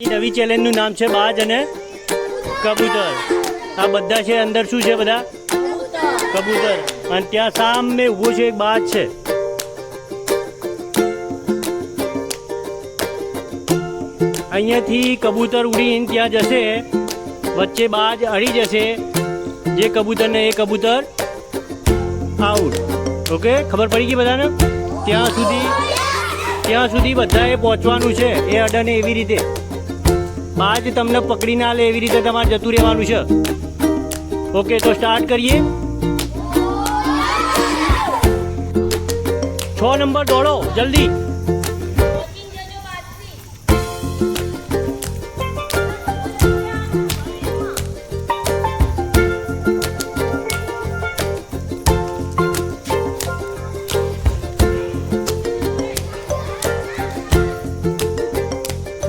નવી ચેલેન્જનું નામ છે બાજ અને કબૂતર. આ બધા છે, અંદર શું છે બધા? કબૂતર. અને ત્યાં સામે ઊભો છે એક બાજ છે. અહીંયાથી કબૂતર ઉડીને ત્યાં જશે. વચ્ચે બાજ અડી જશે. જે કબૂતરને એ કબૂતર આઉટ ઓકે ખબર પડી ગઈ બધાને? ત્યાં સુધી ત્યાં સુધી બધાએ પહોંચવાનું છે. એ અડને એવી રીતે. બાજ તમને પકડી ના લે એવી રીતે તમારે જતું રહેવાનું છે. ઓકે, તો સ્ટાર્ટ કરીએ. છ નંબર દોડો, જલ્દી.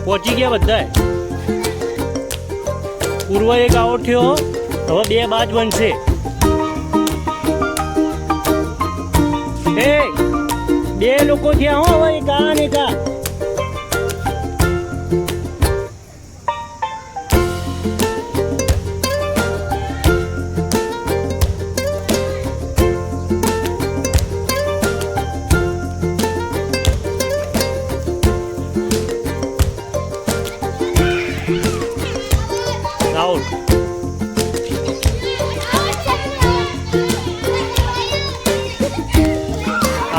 પહોંચી ગયા બધા પૂર્વ એક આવો થયો હવે બે બાજ બનશે. એ, બે લોકો થયા હો હવે આ ને એક આ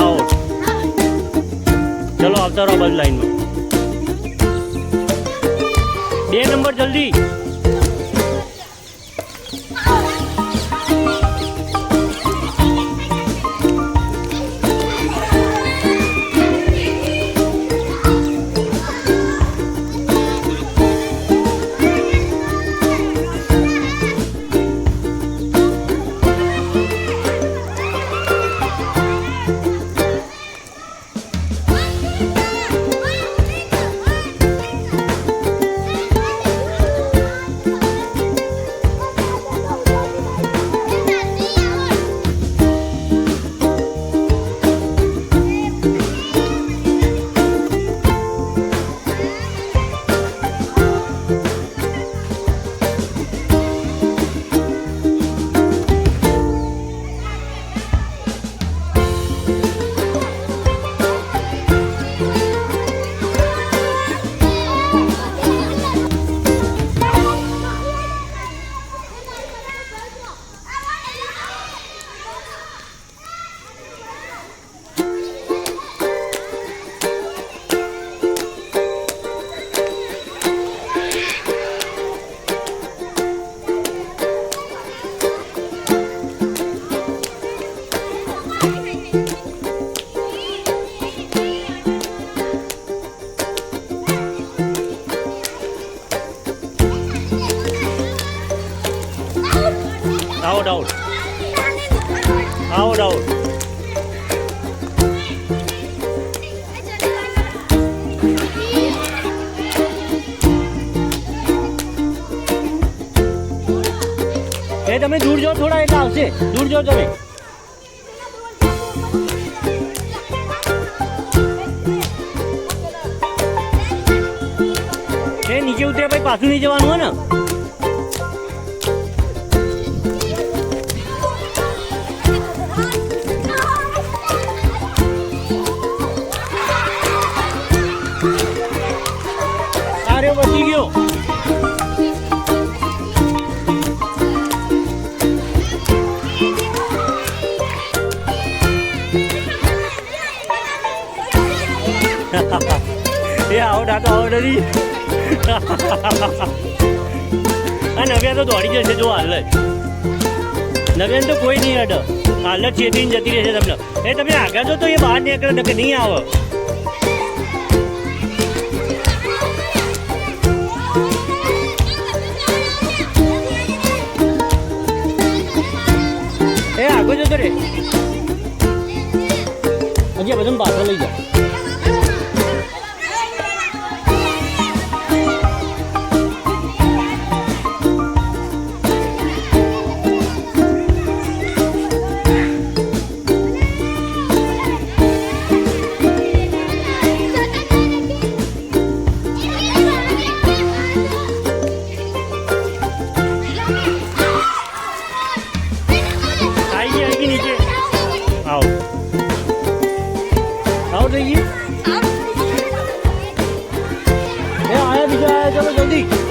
આવો ચલો આવતા રહો બસ લાઈનમાં. બે નંબર જલ્દી. આઉટ ડાઉન આવો ડાઉન એ તમે દૂર જો થોડા, એટલે આવશે. દૂર જો તમે. એ નીચે ઉતરે પછી પાછું નહીં જવાનું હોય ને? એ આવો આ તો આઉટ હતી આ તો દોડી જશે જો હાલ જ. નવ્યાને તો કોઈ નહીં અડ હાલ જ જતી રહેશે તમને. એ તમે આગળ જો તો એ બહાર નીકળે નકે નહીં આવો? એ આગળ જતો રે. હજી આ પાછળ લઈ જા. ચલો જલ્દી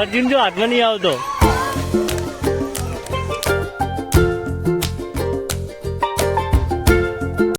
અર્જુન જો હાથમાં નહીં આવતો.